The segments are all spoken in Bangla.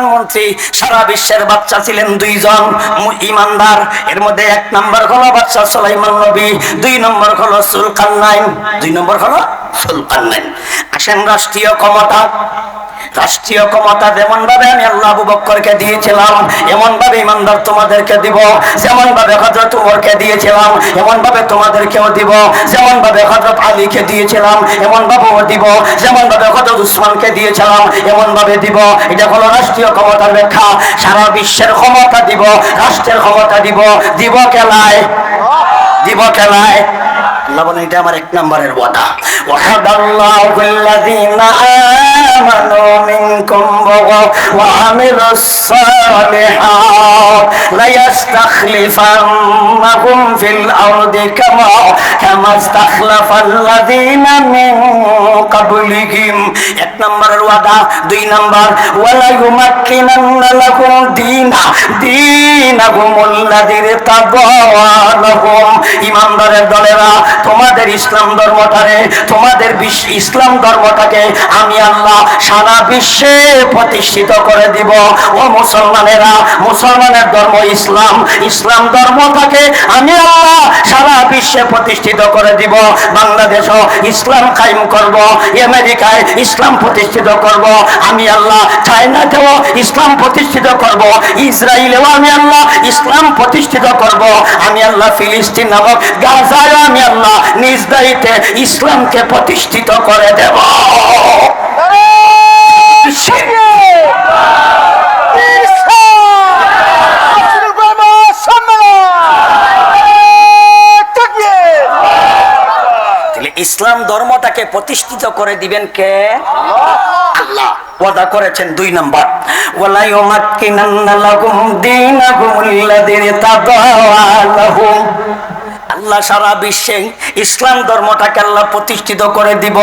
প্রধানমন্ত্রী, সারা বিশ্বের বাচ্চা ছিলেন দুইজন। ইমানদার। এর মধ্যে এক নম্বর হলো বাচ্চা সোলাইমান নবী, দুই নম্বর হলো সুলকান নাইন, দুই নম্বর হলো সুলকান নাইন। আসেন রাষ্ট্রীয় ক্ষমতা। রাষ্ট্রীয় ক্ষমতা যেমন ভাবে আমি আল্লাহ আবু দিয়েছিলাম এমন ভাবে ইমানদার তোমাদেরকে দিব যেমন ভাবে হজরত উমরকে দিয়েছিলাম এমন ভাবে তোমাদেরকেও দিব যেমন ভাবে হজরত আলীকে দিয়েছিলাম এমন ভাবেও দিব যেমন ভাবে হজরত উসমানকে দিয়েছিলাম এমন ভাবে দিব। এটা হলো রাষ্ট্রীয় ক্ষমতার ব্যাখ্যা। সারা বিশ্বের ক্ষমতা দিব, রাষ্ট্রের ক্ষমতা দিব। দিব কেলায়। দিব খেলায় আল্লাহ বলেন, এটা আমার এক নম্বরের ওয়াদা। ওয়াদাল্লাহু আল্লাযীনা ফিল আরদি কামা কামা ইস্তাখলাফাল্লাযীনা মিন ক্বাবলিহিম এক নম্বরের ওয়াদা, দুই নম্বর ইউমাক্কিনান্না লাকুম দীনা আল্লাযী ইমানদারের দলেরা, তোমাদের ইসলাম ধর্মটারে, তোমাদের ইসলাম ধর্মটাকে আমি আল্লাহ সারা বিশ্বে প্রতিষ্ঠিত করে দিব। ও মুসলমানেরা, মুসলমানের ধর্ম ইসলাম। ইসলাম ধর্মটাকে আমি আল্লাহ সারা বিশ্বে প্রতিষ্ঠিত করে দিব। বাংলাদেশও ইসলাম কায়েম করব, আমেরিকায় ইসলাম প্রতিষ্ঠিত করব, আমি আল্লাহ চায়নাতেও ইসলাম প্রতিষ্ঠিত করব ইসরায়েলেও আমি আল্লাহ ইসলাম প্রতিষ্ঠিত করব, আমি আল্লাহ ফিলিস্তিন নামক গাজায় আমি আল্লাহ নিজ দায়িত্বে ইসলামকে প্রতিষ্ঠিত করে দেব। তাহলে ইসলাম ধর্মটাকে প্রতিষ্ঠিত করে দিবেন কে? আল্লাহ। ওয়াদা করেছেন দুই নম্বর। ওয়ালা ইউমাক্কিনান্না লাহুম দীনাহুম আল্লাযী তাবাওয়ালাহুম আল্লাহ সারা বিশ্বে ইসলাম ধর্মটাকে আল্লাহ প্রতিষ্ঠিত করে দিব।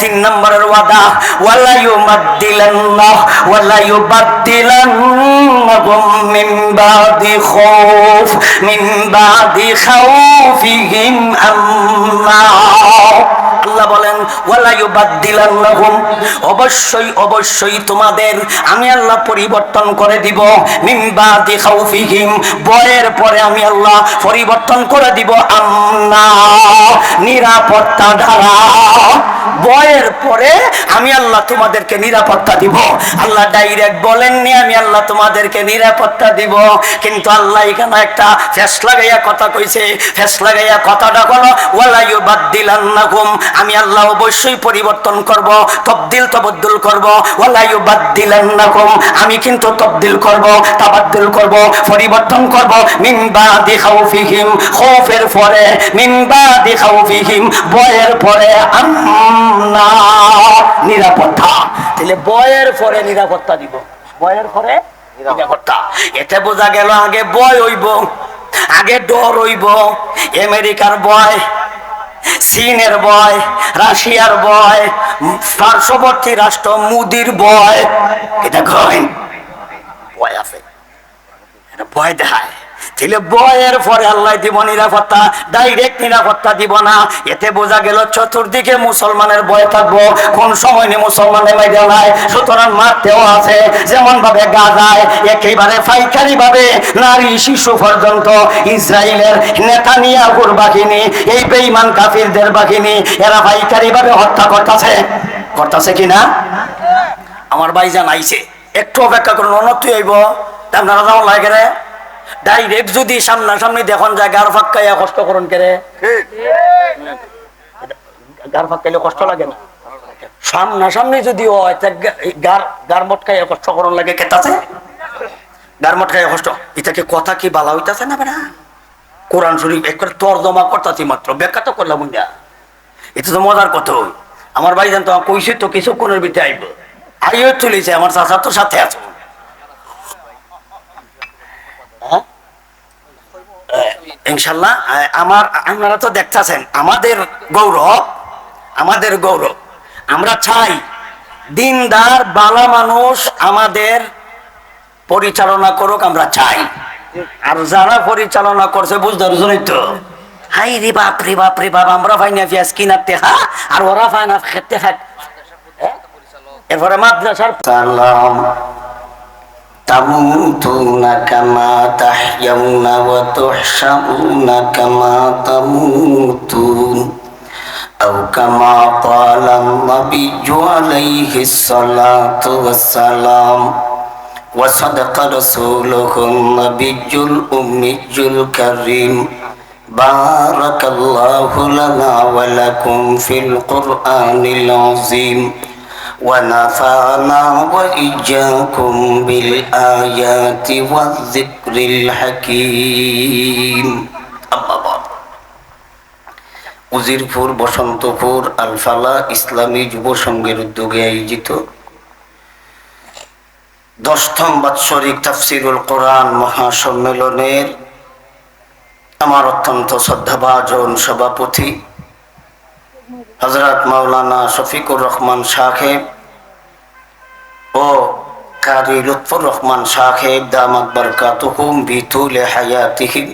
তিন নম্বরের ওয়াদা, ওয়ালা ইউমাদ্দিলান্নাহ ওয়ালা ইউবাদ্দিলান্নাহুম মিন বাদি খাউফ, মিন বাদি খাউফিহিম আম্মা। আল্লাহ বলেন অবশ্যই অবশ্যই তোমাদের আমি আল্লাহ পরিবর্তন করে দিব মিন বাদি খাউফিহিম বয়ের পরে আমি আল্লাহ পরিবর্তন করে দিব আমনা নিরাপত্তা দ্বারা বয়ের পরে আমি আল্লাহ তোমাদেরকে নিরাপত্তা দিব আল্লাহ ডাইরেক্ট বলেননি আমি আল্লাহ তোমাদেরকে নিরাপত্তা দিব কিন্তু আল্লাহ এখানে একটা ফেস লাগাইয়া কথা কইছে ফেস লাগাইয়া কথাটা হলো ওয়ালাইয়ু বাদ্দিলান্নাকুম আমি আল্লাহ অবশ্যই পরিবর্তন করব, তবদিল তবদ্দুল করব ওয়ালাইয়ু বাদ্দিলান্নাকুম আমি কিন্তু তবদিল করব, তাবাদ্দুল করব, পরিবর্তন করব, মিন বাদি খাউফিহিম, খৌফের পরে, মিন বাদি খাউফিহিম, বয়ের পরে আমনা নিরাপত্তা। তাহলে বয়ের পরে নিরাপত্তা দিব। বয়ের পরে নিরাপত্তা। এতে বোঝা গেল আগে বয় হইব, আগে ডর হইব, আমেরিকার বয় চীনের বয়, রাশিয়ার বয়, পার্শ্ববর্তী রাষ্ট্র মুদির বয়। এটা গ্রহণ ভয় আছে। এটা ভয় দেখায়। তাহলে বয়ের পরে আল্লাহ দিব নিরাপত্তা ডাইরেক্ট নিরাপত্তা দিব না। এতে বোঝা গেল চতুর্দিকে মুসলমানের বয় থাকব। কোন সময় নি মুসলমানের মেরে নাই? সুতরাং মারতেও আছে। যেমন ভাবে গাজায়, একেবারে পাইকারি ভাবে নারী শিশু পর্যন্ত ইসরায়েলের নেতানিয়াহুর বাহিনী, এই বেঈমান কাফিরদের বাহিনী, এরা পাইকারি ভাবে হত্যা করতেছে। করতেছে কিনা আমার ভাইজান আইছে। একটু অপেক্ষা করুন, অনতি হইব। আপনারা যেমন লাগে ডাইরেক্ট যদি সামনাসামনি দেখুন যায় গার ফাক্কাইয়া কষ্ট করুন কে রে? গার ফাক্কাইলে কষ্ট লাগে না। সামনাসামনি যদি কথা কি বালা হইতাছে না করতাছি মাত্র। তো এটা তো মজার কথা আমার কইছে তো কিছুক্ষণের ভিতরে আইব। আইও চলেছে আমার চাচা তো সাথে আছে হ্যাঁ? আহ, ইনশাল্লাহ আমার, আপনারা তো দেখতেছেন, আমাদের গৌরব আমাদের গৌরব। আমরা চাই দিনদার, বালা মানুষ আমাদের পরিচালনা করুক, আমরা চাই। আর যারা পরিচালনা করছে, বুঝতে পারছি তো? হাই রে বাপ রে বাপ রে বাপ, আমরা পাই না পেঁয়াজ কিনার টেহা আর ওরা পায় না খেতে খাট এরপরে মাদ্রাসার সালাম। تموتون كما تحيون وتحشرون كما تموتون أو كما قال النبي عليه الصلاة والسلام وصدق رسوله النبي الأمي الكريم بارك الله لنا ولكم في القرآن العظيم ونفعنا وإياكم بالآيات والذكر الحكيم أما بعد উজিরপুর বসন্তপুর আলফালা ইসলামী যুব সংঘের উদ্যোগে আয়োজিত দশম বাৎসরিক তাফসিরুল কোরআন মহাসম্মেলনের আমার অত্যন্ত শ্রদ্ধাভাজন সভাপতি হজরত মাওলানা শফিকুর রহমান সাহেব ও কারি লুৎফুর রহমান সাহেব দামাত বরকাতুহুম বিতুলে হায়াতিহিম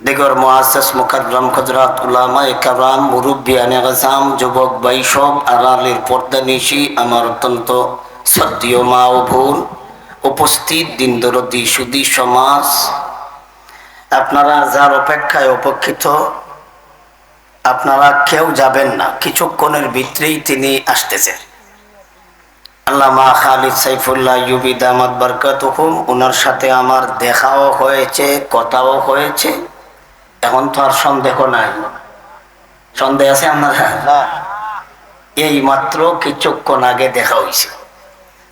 দিগর মুআসসাস মুকাররম হযরত উলামা একরাম মুরব্বিয়ানে গাজাম যুবক বৈষব আড়ালের পর্দা নিশি আমার অত্যন্ত সদ্যীয় মা ও বোন। উপস্থিত দিন দরদি সুদী সমাজ, আপনারা যার অপেক্ষায় অপেক্ষিত আপনারা কেউ যাবেন না। কিছুক্ষণের ভিতরেই তিনি আসতেছেন। আল্লামা খালিদ সাইফুল্লাহ ইউবি দামাত বরকাতুহুম ওনার সাথে আমার দেখাও হয়েছে, কথাও হয়েছে। এখন তো আর সন্দেহ নাই। সন্দেহ আছে আপনারা? এই মাত্র কিছুক্ষণ আগে দেখা হয়েছে।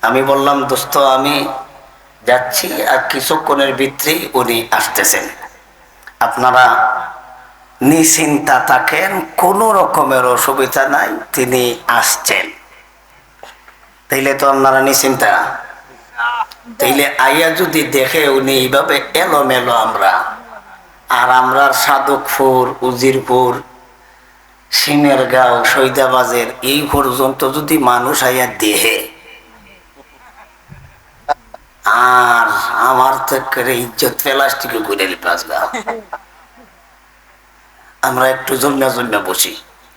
আমি বললাম, দোস্ত, আমি যাচ্ছি আর কিছুক্ষণের ভিতরেই উনি আসতেছেন। আপনারা নিশ্চিন্তা থাকেন, কোনো রকমের অসুবিধা নাই, তিনি আসছেন। তাইলে তো আপনারা নিশ্চিন্তা। তাইলে আইয়া যদি দেখে উনি এইভাবে এলোমেলো আমরা, আর আমরা সাধকপুর উজিরপুর সিমের গাঁও সৈদাবাজের এই পর্যন্ত যদি মানুষ আইয়া দেহে আর আমার তো ইজ্জত প্লাস্টিক করে পাঁচ আমরা একটু জন্মে জন্মে বসি।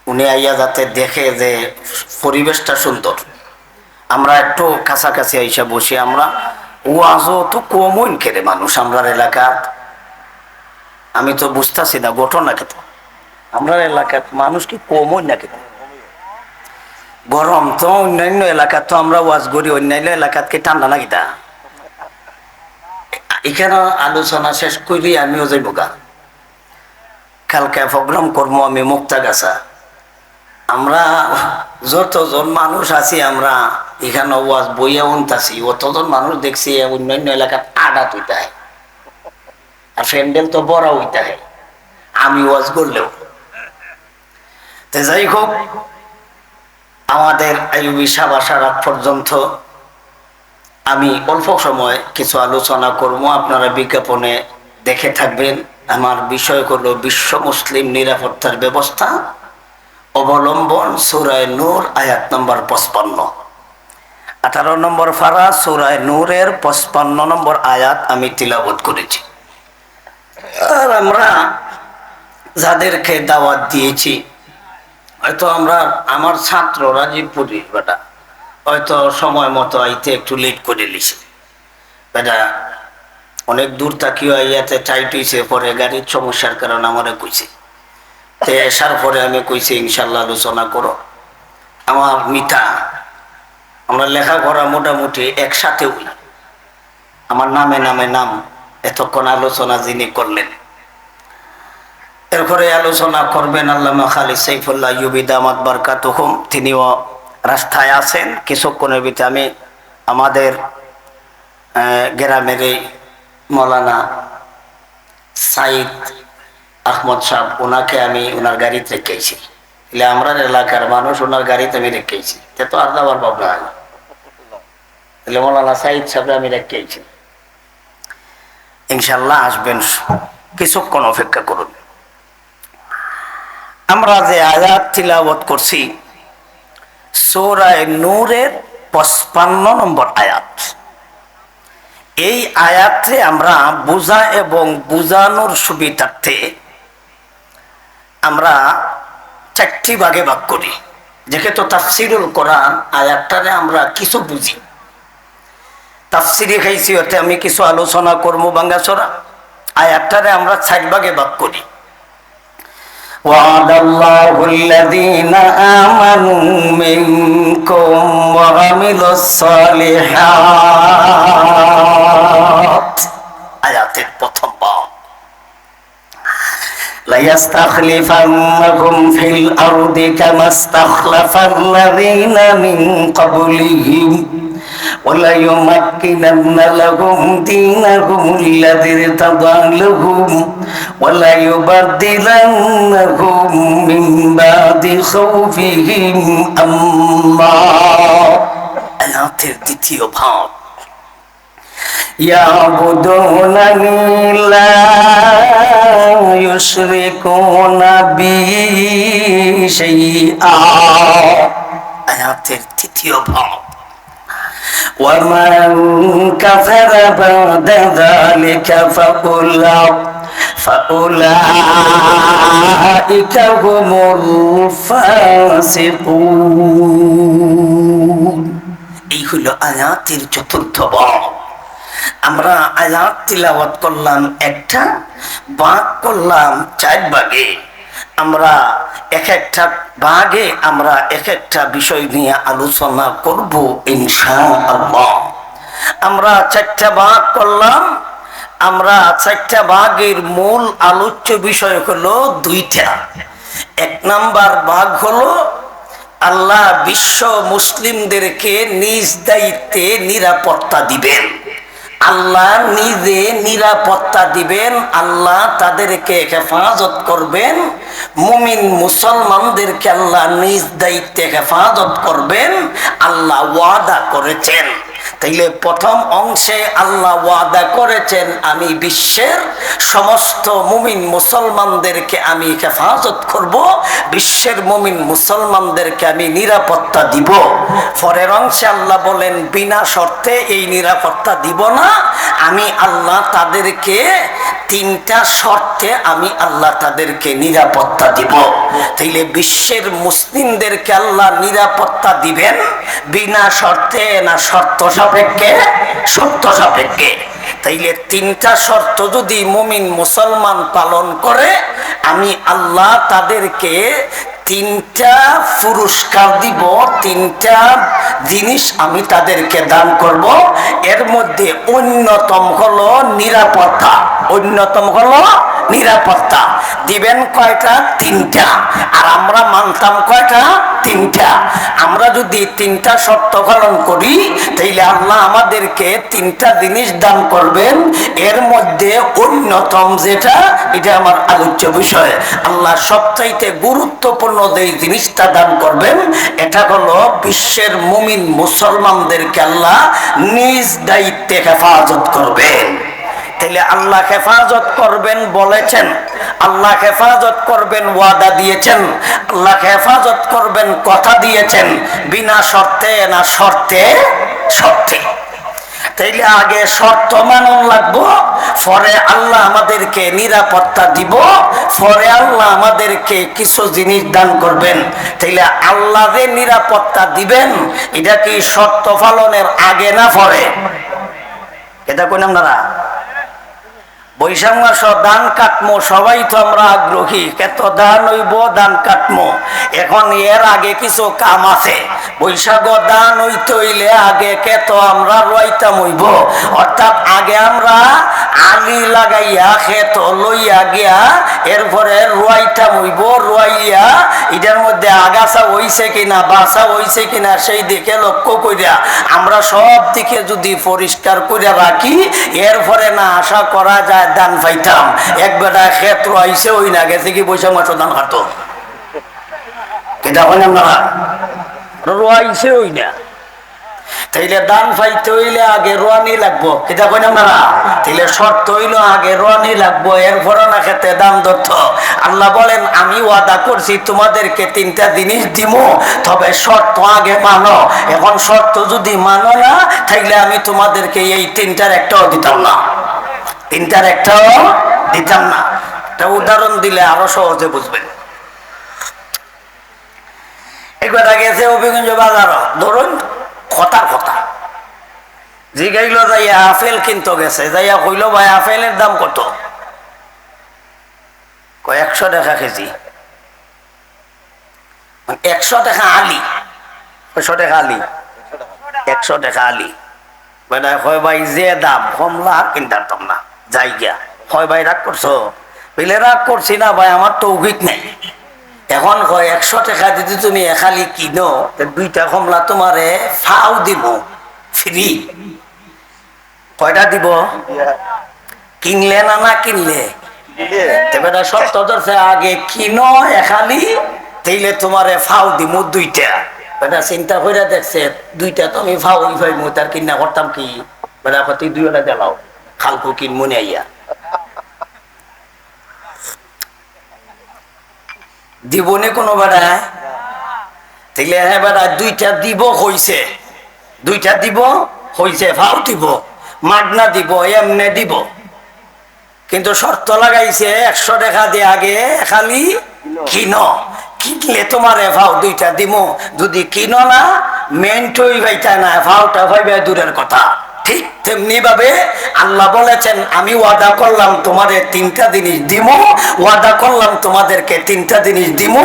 উনি আইয়া যাতে দেখে যে পরিবেশটা সুন্দর। আমরা একটু কাছাকাছি আইসা বসি, আমরা ওয়াজও তো কমন খেলে মানুষ, আমরার এলাকার আমি তো বুঝতেছি না, ঘটনা খেতে আমরা এলাকার মানুষ কি কমই না খেতে গরম তো অন্যান্য এলাকা, তো আমরা ওয়াজ করি, অন্যান্য এলাকাত কি ঠান্ডা নাকি তা? এখানে আলোচনা শেষ করি, আমিও যাইব গা। কালকে প্রোগ্রাম করব আমি মুক্তা গাছা আমরা যতজন মানুষ আছি, আমরা এখানে ওয়াজ বইয়া উনতাছি, অতজন মানুষ দেখছি অন্যান্য এলাকাত আডা তুইতায় আর ফ্যান্ডেল তো বড় হইতায়, আমি ওয়াজ করলেও। তো যাই হোক, আমাদের আয়ুবি সাবাসার আগ পর্যন্ত আমি অল্প সময় কিছু আলোচনা করব, আপনারা বিজ্ঞাপনে দেখে থাকবেন। আমার বিষয় হলো বিশ্ব মুসলিম নিরাপত্তার ব্যবস্থা অবলম্বন সুরায় নূর, আয়াত নম্বর পঁচপান্ন। আঠারো নম্বর ফারা, সুরায় নূরের পঁচপান্ন নম্বর আয়াত আমি তিলাবত করেছি। আর আমরা যাদেরকে দাওয়াত দিয়েছি, হয়তো আমরা, আমার ছাত্র রাজীবপুরি, বেটা, হয়তো সময় মতো আইতে একটু লেট করে লিছে বেটা অনেক দূর তাকিও আইয়াতে টাইট হয়েছে পরে গাড়ির সমস্যার কারণে আমারে কইছে। তে আসার পরে আমি কইছি ইনশাল্লাহ আলোচনা করো। আমার মিতা, আমরা লেখাপড়া মোটামুটি একসাথে হই আমার নামে নামে নাম, এতক্ষণ আলোচনা যিনি করলেন। এরপরে আলোচনা করবেন আল্লামা খালি সাইফুল্লাহ ইউবি দামাত বারকাত হুম তিনিও রাস্তায় আছেন। কিছুক্ষণের ভিতরে আমি আমাদের গ্রামের এই মৌলানা সাইদ আহমদ সাহ ওনাকে আমি ওনার গাড়িতে রেখেছি এলে আমরা এলাকার মানুষ ওনার গাড়িতে আমি রেখেছি তে তো আর যাওয়ার ভাবনা হয় তাহলে মৌলানা সাইদ সাহেব আমি রেখেছি ইনশাল্লাহ আসবেন কিছুক্ষণ অপেক্ষা করুন। আমরা যে আয়াত তিলাবত করছি সৌরায় নূরের পঁচপান্ন নম্বর আয়াত। এই আয়াতে আমরা বোঝা এবং বুঝানোর সুবিধার্থে আমরা চারটি ভাগে ভাগ করি। যেহেতু তাফসিরুল কোরআন আয়াতটারে আমরা কিছু বুঝি। তাফসিরি খাইছি ওতে আমি কিছু আলোচনা করব বাঙ্গাসরা আয়াতটারে আমরা চার ভাগে ভাগ করি। وعد الله الذين آمنوا منكم وعملوا الصالحات আয়াতের প্রথম বাব ليستخلفنهم في الأرض كما استخلف الذين من قبلهم وليمكنن لهم دينهم الذي ارتضى لهم وليبدلنهم من بعد خوفهم أما আয়াতের দ্বিতীয় ভাব يعبدونني لا يشركون بي شيئا আয়াতের তৃতীয় ভাব ومن كفر بعد ذلك فأولئك فأولئك هم الفاسقون এই হলো আয়াতের চতুর্থ ভাব আমরা আয়াত তিলাওয়াত করলাম একটা, বাঘ করলাম চার ভাগে আমরা এক একটা ভাগে আমরা এক একটা বিষয় নিয়ে আলোচনা করব ইনশা আল্লাহ আমরা চারটা ভাগ করলাম, আমরা চারটা ভাগের মূল আলোচ্য বিষয় হলো দুইটা। এক নাম্বার ভাগ হলো আল্লাহ বিশ্ব মুসলিমদেরকে নিজ দায়িত্বে নিরাপত্তা দিবেন। আল্লাহ নিজে নিরাপত্তা দিবেন, আল্লাহ তাদেরকে হেফাজত করবেন, মুমিন মুসলমানদেরকে আল্লাহ নিজ দায়িত্বে হেফাজত করবেন, আল্লাহ ওয়াদা করেছেন। তাইলে প্রথম অংশে আল্লাহ ওয়াদা করেছেন, আমি বিশ্বের সমস্ত মুমিন মুসলমানদেরকে আমি হেফাজত করব, বিশ্বের মুমিন মুসলমানদেরকে আমি নিরাপত্তা দিব। পরের অংশে আল্লাহ বলেন, বিনা শর্তে এই নিরাপত্তা দিব না, আমি আল্লাহ তাদেরকে তিনটা শর্তে আমি আল্লাহ তাদেরকে নিরাপত্তা দিব। তাইলে বিশ্বের মুসলিমদেরকে আল্লাহ নিরাপত্তা দিবেন, বিনা শর্তে না শর্ত সাপেক্ষে, সত্য সাপেক্ষে। তাইলে তিনটা শর্ত যদি মুমিন মুসলমান পালন করে, আমি আল্লাহ তাদেরকে তিনটা পুরস্কার দিব, তিনটা জিনিস আমি তাদেরকে দান করব। এর মধ্যে অন্যতম হলো নিরাপত্তা। অন্যতম হলো নিরাপত্তা। দিবেন কয়টা? তিনটা। আর আমরা মানতাম কয়টা? তিনটা। আমরা যদি তিনটা শর্ত পালন করি, তাইলে আল্লাহ আমাদেরকে তিনটা জিনিস দান করবেন। এর মধ্যে অন্যতম যেটা, এটা আমার আলোচ্য বিষয়। আল্লাহ সবচাইতে গুরুত্বপূর্ণ যে জিনিসটা দান করবেন, এটা হলো বিশ্বের মুমিন মুসলমানদেরকে আল্লাহ নিজ দায়িত্বে হেফাজত করবেন। তাহলে আল্লাহ হেফাজত করবেন বলেছেন। আল্লাহ হেফাজত করবেন, ওয়াদা দিয়েছেন। আল্লাহ হেফাজত করবেন, কথা দিয়েছেন। বিনা শর্তে না শর্তে শর্তে। তাইলে আগে শর্ত মানন লাগবো, পরে আল্লাহ আমাদেরকে নিরাপত্তা দিব, পরে আল্লাহ আমাদেরকে কিছু জিনিস দান করবেন। তাইলে আল্লাহ যে নিরাপত্তা দিবেন, এটা কি শর্ত পালনের আগে না পরে? এটা কোন আপনারা? বৈশাখ মাস দান কাটমো, সবাই তো আমরা আগ্রহী। কত দান হইব দান কাটমো। এখন এর আগে কিছু কাম আছে। বৈশাখ দান হইতে হইলে আগে কেত আমরা রইতাম হইব। অর্থাৎ আগে আমরা আলি লাগাইয়া, খেত লইয়া গিয়া, এরপরে রুয়াইতাম হইব, রুয়াইয়া এটার মধ্যে আগাছা হইছে কিনা বাসা হইছে কিনা, সেই দিকে লক্ষ্য করিয়া আমরা সব দিকে যদি পরিষ্কার করে রাখি, এরপরে না আশা করা যায় দান পাইতাম। এক বেটা ক্ষেত্র আইসে ওই না গেছে কি বৈশাখ মাস দান হয় না রোয়াইছে ওই না। তাইলে দান হইলে আগে রোয়ানি লাগবো। না তাইলে শর্ত হইল আগে রোয়ানি লাগবো এরপর না খেতে দাম দত্ত আল্লাহ বলেন, আমি ওয়াদা করছি তোমাদেরকে তিনটা জিনিস দিব তবে শর্ত আগে মানো। এখন শর্ত যদি মানো না, তাইলে আমি তোমাদেরকে এই তিনটার একটাও দিতাম না। তিনটার একটাও দিতাম না। একটা উদাহরণ দিলে আরও সহজে বুঝবেন। একবার গেছে অভিগঞ্জ বাজার ধরুন কথার কথা জিগাইল যাইয়া আপেল কিনতে গেছে, যাইয়া কইল, ভাই, আপেলের দাম কত? একশো টাকা কেজি। একশো টাকা আলি। কয়শো টাকা আলি। একশো টাকা আলি। বেটা কয়, ভাই, যে দাম, কমলা কিনতাম না। গিয়া কয়, ভাই, রাগ করছ? বিলে, রাগ করছি না, ভাই, আমার তো উভিক নেই। এখন কয়, একশো টাকা যদি তুমি এখালি কিনো দুইটা কমলা তোমারে ফাও দিব, ফ্রি। কয়টা দিব? কিনলে না না কিনলে? আগে কিনো এখালি তেইলে তোমারে ফাও দিমু দুইটা। বেটা, চিন্তা করে দেখছে, দুইটা তো আমি ফাও ফাইমু তার কিনা করতাম কি? বেটা কতি দুইটা দেলাও খালকু কিন মনে আইয়া? কোনো দুইটা দিব হইছে। দুইটা দিব হইছে ফাও দিব, মাগনা দিব, এমনে দিব। কিন্তু শর্ত লাগাইছে, একশো টাকা দিয়ে আগে খালি কিনো। কিনলে তোমার এফাও দুইটা দিমো। যদি কিনো না মেন্টই ভাইতা না এফাওটা ভাইবে দূরের কথা। ঠিক তেমনি ভাবে আল্লাহ বলেছেন, আমি ওয়াদা করলাম তোমাদের তিনটা জিনিস দিব ওয়াদা করলাম তোমাদেরকে তিনটা জিনিস দিব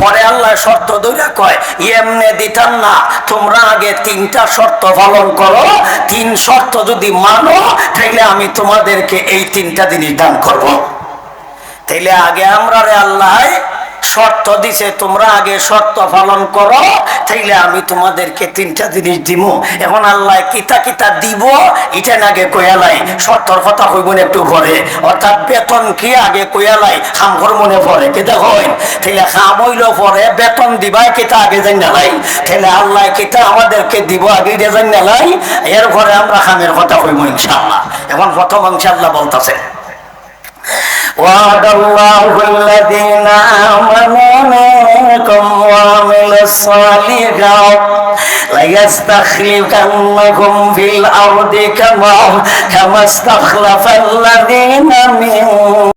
পরে আল্লাহ শর্ত দইরা কয়, এমনে দিতাম না, তোমরা আগে তিনটা শর্ত পালন করো তিন শর্ত যদি মানো, তাইলে আমি তোমাদেরকে এই তিনটা জিনিস দান করব। তাইলে আগে আমরা রে আল্লাহ শর্ত দিছে, তোমরা আগে শর্ত পালন করো, তাইলে আমি তোমাদেরকে তিনটা জিনিস দিব এখন আল্লাহ কিতা কিতা দিব, এটা আগে কয়ালাই শর্তর কথা কইব না একটু পরে। অর্থাৎ বেতন কি আগে কয়ালাই খাম কর মনে পড়ে কেটা হয় তাইলে খাম হইল পরে, বেতন দিবাই কিতা আগে জান নালাই তাইলে আল্লাহ কিতা আমাদেরকে দিব আগে দিয়ে জান নালাই এর পরে আমরা খামের কথা কইব ইনশাআল্লাহ। এখন প্রথম ইনশাআল্লাহ বলতাছে وعد الله الذين آمنوا منكم وعملوا الصالحات ليستخلفنكم في الأرض كما كما استخلف الذين من